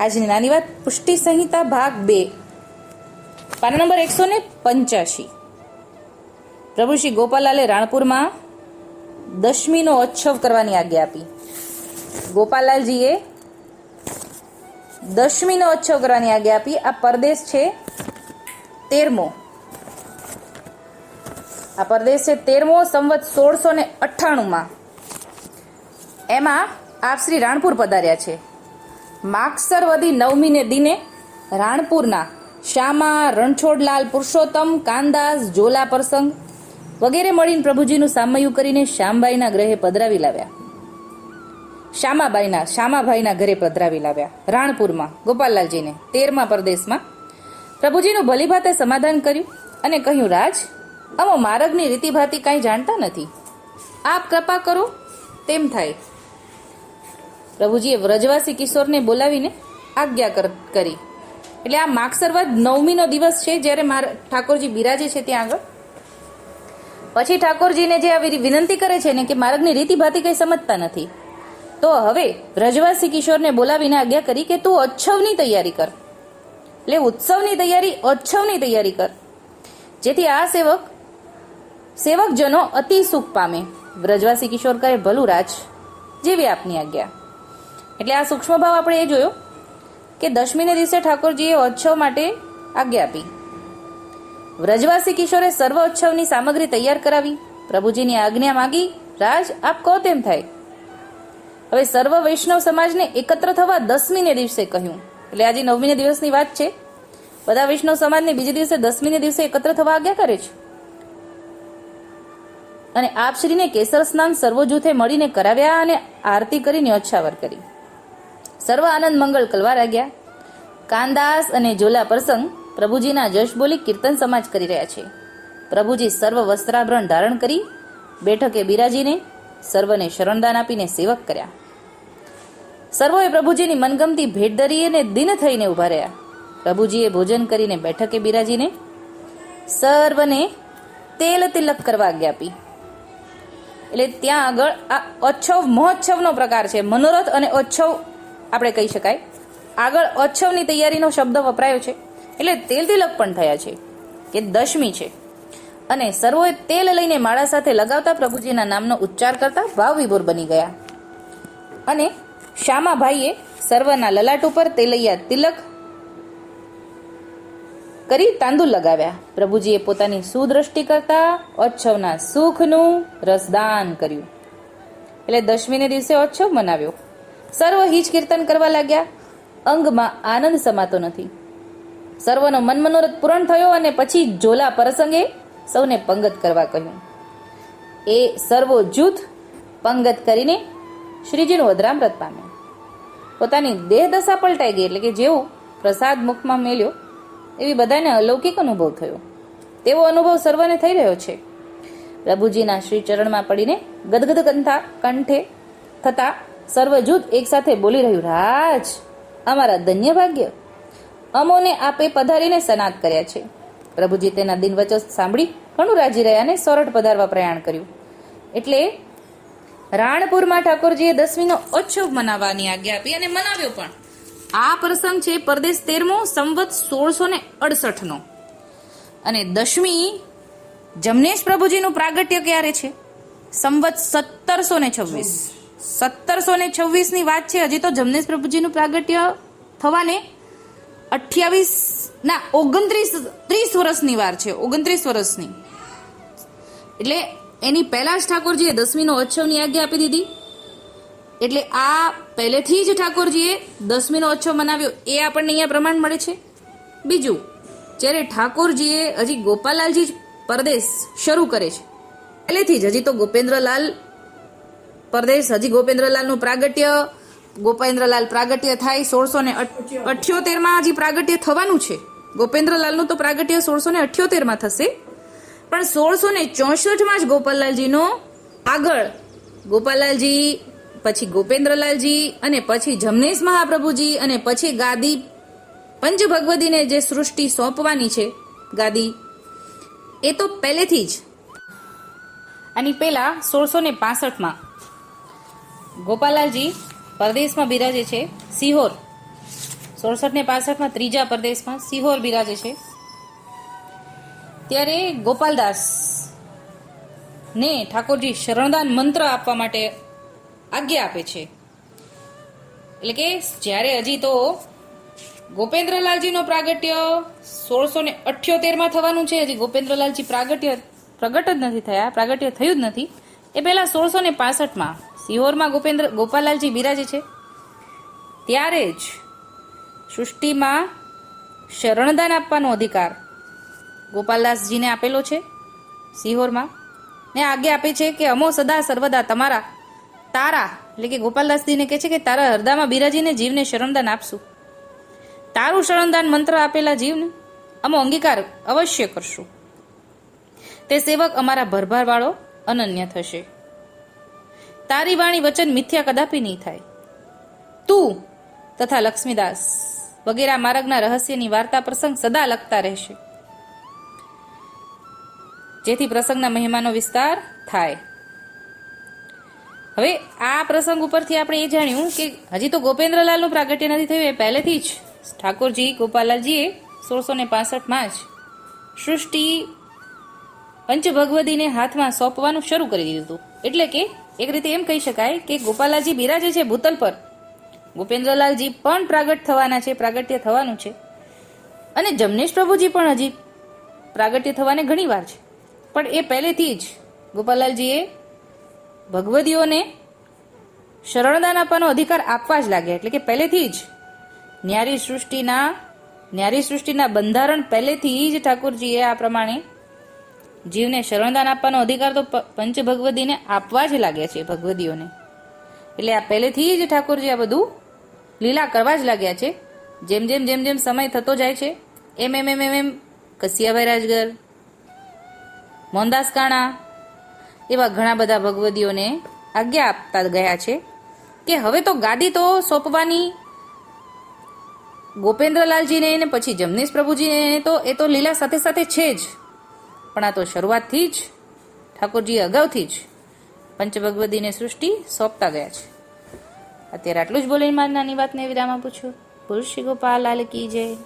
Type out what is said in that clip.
આજની નાની વાત, પુષ્ટિ સંહિતા ભાગ બે. પાના નંબર એકસો ને પંચ્યાસી પ્રભુ શ્રી ગોપાલાલે રાણપુરમાં દશમીનો ઉત્સવ કરવાની આજ્ઞા આપી. ગોપાલાલજીએ દશમીનો ઉત્સવ કરવાની આજ્ઞા આપી. આ પરદેશ છે તેરમો. આ પરદેશ છે તેરમો, સંવત સોળસો ને અઠ્ઠાણુંમાં. એમાં આપ શ્રી રાણપુર પધાર્યા છે. માગસર વધી નવમીને દિને રાણપુરના શ્યામા રણછોડલાલ પુરુષોત્તમ, કાનદાસ જોલા પ્રસંગ વગેરે મળીને પ્રભુજીનું સામયું કરીને શ્યામબાઈના ગ્રહે પધરાવી લાવ્યા. શ્યામાબાઈના શ્યામાભાઈના ઘરે પધરાવી લાવ્યા. રાણપુરમાં ગોપાલલાલજીને તેરમા પરદેશમાં પ્રભુજીનું ભલીભાતે સમાધાન કર્યું અને કહ્યું, રાજ અમો માર્ગની રીતિભાતી કાંઈ જાણતા નથી. આપ કૃપા કરો, તેમ થાય. પ્રભુજીએ વ્રજવાસી કિશોરને બોલાવીને આજ્ઞા કર- એટલે આ માગસરવદ નવમીનો દિવસ છે જ્યારે મારા, ઠાકોરજી બિરાજે છે ત્યાં આગળ. પછી ઠાકોરજીને જે આવી વિનંતી કરે છે ને કે માર્ગની રીતિભાતિ કંઈ સમજતા નથી. તો હવે વ્રજવાસી કિશોરને બોલાવીને આજ્ઞા કરી કે તું ઉત્સવની તૈયારી કર. એટલે ઉત્સવની તૈયારી ઉત્સવની તૈયારી કર. જેથી આ સેવક, સેવકજનો અતિ સુખ પામે. વ્રજવાસી કિશોર કહે ભલું રાજ જેવી આપની આજ્ઞા. એટલે આ સૂક્ષ્મ ભાવ આપણે એ જોયો કે દશમીને દિવસે ઠાકોરજીએ ઉત્સવ માટે આજ્ઞા આપી. વ્રજવાસી કિશોરે સર્વ ઉત્સવની સામગ્રી તૈયાર કરાવી, પ્રભુજીની આજ્ઞા માગી, રાજ, આપ કહો તેમ થાય. હવે સર્વ વૈષ્ણવ સમાજને એકત્ર થવા દસમીને દિવસે કહ્યું. એટલે આજે નવમીને દિવસની વાત છે. બધા વૈષ્ણવ સમાજને બીજે દિવસે દસમીને દિવસે એકત્ર થવા આજ્ઞા કરે છે. અને આપશ્રીને કેસર સ્નાન સર્વ જૂથે મળીને કરાવ્યા અને આરતી કરીને ઓછાવર કરી. સર્વ આનંદ મંગળ કલવા લાગ્યા કાનદાસ અને જોલા પ્રસંગ પ્રભુજીના જશ બોલી કીર્તન સમાજ કરી રહ્યા છે. પ્રભુજી સર્વ વસ્ત્રાભરણ ધારણ કરી બેઠકે બિરાજીને સર્વને શરણદાન આપીને સેવક કર્યા. સર્વોએ પ્રભુજીની મનગમતી ભેટ ધરી અને દિન થઈને ઊભા રહ્યા. પ્રભુજીએ ભોજન કરીને બેઠકે બિરાજીને સર્વને તેલ તિલક કરવા આજ્ઞા આપી. એટલે ત્યાં આગળ આ ઉત્સવ, મહોત્સવનો પ્રકાર છે. મનોરથ અને ઉત્સવ આપણે કહી શકાય. આગળ અચ્છવની તૈયારીનો શબ્દ વપરાયો છે. એટલે તેલ તિલક પણ થયા છે. કે દશમી છે. અને સર્વોએ તેલ લઈને માળા સાથે લગાવતા પ્રભુજીના નામનો ઉચ્ચાર કરતા ભાવ વિભોર બની ગયા. અને શ્યામાભાઈએ સર્વના લલાટ ઉપર તેલૈયા તિલક કરી તાંદુલ લગાવ્યા. પ્રભુજીએ પોતાની સુદ્રષ્ટિ કરતા અચ્છવના સુખનું રસદાન કર્યું. એટલે દશમીને દિવસે અચ્છવ મનાવ્યો. સર્વ હિજ કીર્તન કરવા લાગ્યા. અંગમાં આનંદ સમાતો નથી. સર્વનો મન મનોરથ પૂર્ણ થયો અને પછી ઝોલા પ્રસંગે સૌને પંગત કરવા કહ્યું. એ સર્વો જૂથ પંગત કરીને શ્રીજીનું અધરામૃત પામ્યા. પોતાની દેહ દશા પલટાઈ ગઈ એટલે કે જેવું પ્રસાદ મુખમાં મેલ્યો, એવી બધાને અલૌકિક અનુભવ થયો. તેવો અનુભવ સર્વને થઈ રહ્યો છે. પ્રભુજીના શ્રી ચરણમાં પડીને ગદગદ કંઠા કંઠે થતા સર્વ જૂથ એકસાથે બોલી રહ્યું, રાજ, અમારા ધન્ય ભાગ્ય અમોને આપે પધારીને સનાત કર્યા છે. પ્રભુજી તેના દિનવચન સાંભળી ઘણું રાજી રહ્યા અને સોરઠ પધારવા પ્રયાણ કર્યું. એટલે રાણપુરમાં ઠાકોરજીએ દસમીનો ઉત્સવ મનાવવાની આજ્ઞા આપી અને મનાવ્યો પણ. આ પ્રસંગ છે પરદેશ તેરમો સંવત સોળસો ને અડસઠનો. અને દશમી જમનેશ પ્રભુજીનું પ્રાગટ્ય ક્યારે છે? સંવત સત્તરસો ને છવ્વીસ. સત્તરસો ને છવ્વીસની વાત છે. હજી તો જમનેશ પ્રભુજીનું પ્રાગટ્ય થવાને અઠ્યાવીસ ના ઓગણત્રીસ, ત્રીસ વર્ષની વાર છે. ઓગણત્રીસ વર્ષની. એટલે એની પહેલા જ ઠાકોરજીએ દસમીનો ઉત્સવની આજ્ઞા આપી દીધી. એટલે આ પહેલેથી જ ઠાકોરજીએ દસમીનો ઉત્સવ મનાવ્યો. એ આપણને અહીંયા પ્રમાણ મળે છે. બીજું, જ્યારે ઠાકોરજીએ હજી ગોપાલાલજી પરદેશ શરૂ કરે છે. પહેલેથી જ, હજી તો ગોપેન્દ્રલાલ પરદેશ હજી ગોપેન્દ્રલાલનું પ્રાગટ્ય, ગોપેન્દ્રલાલ પ્રાગટ્ય થાય સોળસો ને અઠ્યોતેરમાં હજી પ્રાગટ્ય થવાનું છે. ગોપેન્દ્રલાલનું તો પ્રાગટ્ય સોળસો ને અઠ્યોતેરમાં થશે. પણ સોળસો ને ચોસઠમાં જ ગોપાલલાલજીનો આગળ ગોપાલલાલજી, પછી ગોપેન્દ્રલાલજી અને પછી જમનેશ મહાપ્રભુજી અને પછી ગાદી પંચ ભગવતીને જે સૃષ્ટિ સોંપવાની છે, ગાદી, એ તો પહેલેથી જ. આની પહેલા સોળસો ને પાસઠમાં. ગોપાલાલજી, પરદેશમાં બિરાજે છે. સિહોર. સોળસઠ ને પાસઠમાં ત્રીજા પ્રદેશમાં સિહોર બિરાજે છે. ત્યારે ગોપાલદાસ ને ઠાકોરજી શરણદાન મંત્ર આપવા માટે આજ્ઞા આપે છે. એટલે કે જ્યારે હજી તો ગોપેન્દ્રલાલજીનો પ્રાગટ્ય સોળસો ને અઠ્યોતેરમાં થવાનું છે. હજી ગોપેન્દ્રલાલજી પ્રાગટ્ય પ્રગટ જ નથી થયા, પ્રાગટ્ય થયું જ નથી. એ પહેલાં સોળસો ને પાસઠમાં સિહોરમાં ગોપેન્દ્ર ગોપાલાલજી બિરાજે છે. ત્યારે જ સૃષ્ટિમાં શરણદાન આપવાનો અધિકાર ગોપાલદાસજીને આપેલો છે સિહોરમાં. ને આજ્ઞા આપે છે કે અમો સદા સર્વદા તમારા, તારા, એટલે કે ગોપાલદાસજીને કહે છે કે તારા હરદામાં બિરાજીને જીવને શરણદાન આપશું. તારું શરણદાન મંત્ર આપેલા જીવને અમો અંગીકાર અવશ્ય કરશું. તે સેવક અમારા ભરભારવાળો અનન્ય થશે. તારી વાણી વચન મિથ્યા કદાપી નહીં થાય. તું તથા લક્ષ્મીદાસ વગેરે માર્ગના રહસ્યની વાર્તા પ્રસંગ સદા લખતા રહેશે. જેથી પ્રસંગના મહેમાનો વિસ્તાર થાય. હવે આ પ્રસંગ ઉપરથી આપણે એ જાણ્યું કે હજી તો ગોપેન્દ્રલાલનું પ્રાગટ્ય નથી થયું, એ પહેલેથી જ ઠાકોરજી ગોપાલાલજીએ સોળસો ને પાસઠમાં જ સૃષ્ટિ પંચભગવદીને હાથમાં સોંપવાનું શરૂ કરી દીધું એટલે કે એક રીતે એમ કહી શકાય કે ગોપાલાજી બિરાજે છે ભૂતલ પર. ગોપેન્દ્રલાલજી પણ પ્રાગટ થવાના છે, પ્રાગટ્ય થવાનું છે. અને જમનેશ પ્રભુજી પણ હજી પ્રાગટ્ય થવાને ઘણી વાર છે. પણ એ પહેલેથી જ ગોપાલાલજીએ ભગવદીઓને શરણદાન આપવાનો અધિકાર આપવા જ લાગ્યા. એટલે કે પહેલેથી જ ન્યારી સૃષ્ટિના ન્યારી સૃષ્ટિના બંધારણ પહેલેથી જ ઠાકોરજીએ આ પ્રમાણે જીવને શરણદાન આપવાનો અધિકાર તો પંચ પંચભગવદીને આપવા જ લાગ્યા છે ભગવદીઓને. એટલે આ પહેલેથી જ ઠાકોરજી આ બધું લીલા કરવા જ લાગ્યા છે. જેમ જેમ જેમ જેમ સમય થતો જાય છે, એમ એમ એમ એમ એમ કસિયાભાઈ રાજગર, મોહનદાસ કાણા એવા ઘણા બધા ભગવદીઓને આજ્ઞા આપતા ગયા છે કે હવે તો ગાદી તો સોંપવાની. ગોપેન્દ્રલાલજીને પછી જમનીશ પ્રભુજીને તો એ તો લીલા સાથે સાથે છે જ. પણ આ તો શરૂઆતથી જ ઠાકોરજી અગાઉથી જ પંચભગવદીને સૃષ્ટિ સોંપતા ગયા છે. અત્યારે આટલું જ બોલીને મારી નાની વાતને વિરામ આપું છું. શ્રી ગોપાલ, લાલ કી જય.